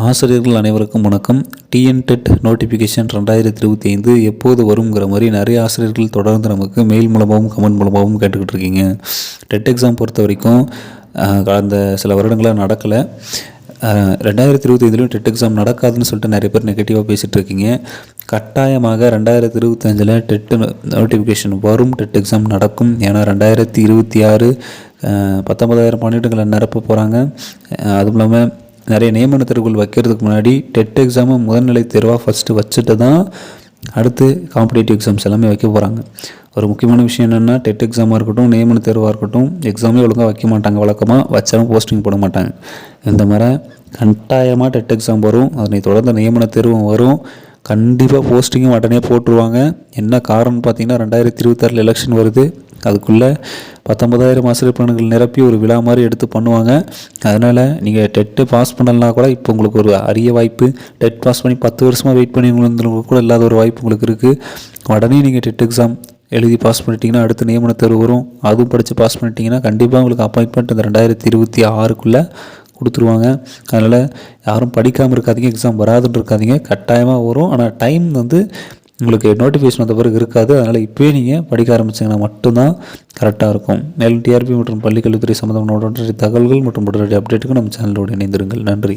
ஆசிரியர்கள் அனைவருக்கும் வணக்கம். டிஎன் டெட் நோட்டிஃபிகேஷன் ரெண்டாயிரத்தி இருபத்தி ஐந்து எப்போது வருங்கிற மாதிரி நிறைய ஆசிரியர்கள் தொடர்ந்து நமக்கு மெயில் மூலமாகவும் கமெண்ட் மூலமாகவும் கேட்டுக்கிட்டு இருக்கீங்க. டெட் எக்ஸாம் பொறுத்த வரைக்கும் கடந்த சில வருடங்களாக நடக்கலை. ரெண்டாயிரத்தி இருபத்தி ஐந்துலையும் டெட் எக்ஸாம் நடக்காதுன்னு சொல்லிட்டு நிறைய பேர் நெகட்டிவாக பேசிகிட்டு இருக்கீங்க. கட்டாயமாக ரெண்டாயிரத்தி இருபத்தஞ்சில் டெட்டு நோட்டிஃபிகேஷன் வரும் டெட் எக்ஸாம் நடக்கும். ஏன்னா ரெண்டாயிரத்தி இருபத்தி ஆறு பத்தொன்பதாயிரம் பன்னெண்டுகளை நிரப்ப போகிறாங்க அதுவும் இல்லாமல் நிறைய நியமன தேர்வுகள் வைக்கிறதுக்கு முன்னாடி டெட் எக்ஸாமை முதல்நிலை தேர்வாக ஃபஸ்ட்டு வச்சுட்டு தான் அடுத்து காம்படிட்டிவ் எக்ஸாம்ஸ் எல்லாமே வைக்க போகிறாங்க ஒரு முக்கியமான விஷயம் என்னென்னா டெட் எக்ஸாமாக இருக்கட்டும் நியமன தேர்வாக இருக்கட்டும் எக்ஸாமே ஒழுங்காக வைக்க மாட்டாங்க. வழக்கமாக வச்சாலும் போஸ்டிங் போட மாட்டாங்க. இந்த மாதிரி கட்டாயமாக டெட் எக்ஸாம் வரும். அதனை தொடர்ந்து நியமன தேர்வும் வரும். கண்டிப்பாக போஸ்டிங்கும் உடனே போட்டுருவாங்க. என்ன காரணம்னு பார்த்தீங்கன்னா ரெண்டாயிரத்தி இருபத்தாறில் எலெக்ஷன் வருது. அதுக்குள்ளே பத்தொன்பதாயிரம் ஆசிரியர் நிரப்பி ஒரு விழா மாதிரி எடுத்து பண்ணுவாங்க. அதனால் நீங்கள் டெட்டு பாஸ் பண்ணலாம் கூட இப்போ உங்களுக்கு ஒரு அரிய வாய்ப்பு. டெட் பாஸ் பண்ணி பத்து வருஷமாக வெயிட் பண்ணி உங்களுக்கு கூட இல்லாத ஒரு வாய்ப்பு உங்களுக்கு இருக்குது உடனே நீங்கள் டெட் எக்ஸாம் எழுதி பாஸ் பண்ணிட்டீங்கன்னா அடுத்த நியமன தேர்வு வரும். அதுவும் படித்து பாஸ் பண்ணிட்டீங்கன்னா கண்டிப்பாக உங்களுக்கு அப்பாயின்மெண்ட் இந்த ரெண்டாயிரத்தி இருபத்தி ஆறுக்குள்ளே கொடுத்துருவாங்க. அதனால் யாரும் படிக்காமல் இருக்காதீங்க எக்ஸாம் வராதுன்னு இருக்காதீங்க. கட்டாயமாக வரும். ஆனால் டைம் வந்து உங்களுக்கு நோட்டிஃபிகேஷன் வந்த பிறகு இருக்காது. அதனால் இப்போயே நீங்கள் படிக்க ஆரம்பிச்சிங்கன்னா மட்டும்தான் கரெக்டாக இருக்கும். மேலும் டிஆர்பி மற்றும் பள்ளிக்கல்வித்துறை சம்மந்தமான உடனடி தகவல்கள் மற்றும் உடனடி அப்டேட்டுக்கு நம்ம சேனலோடு இணைந்திருங்கள். நன்றி.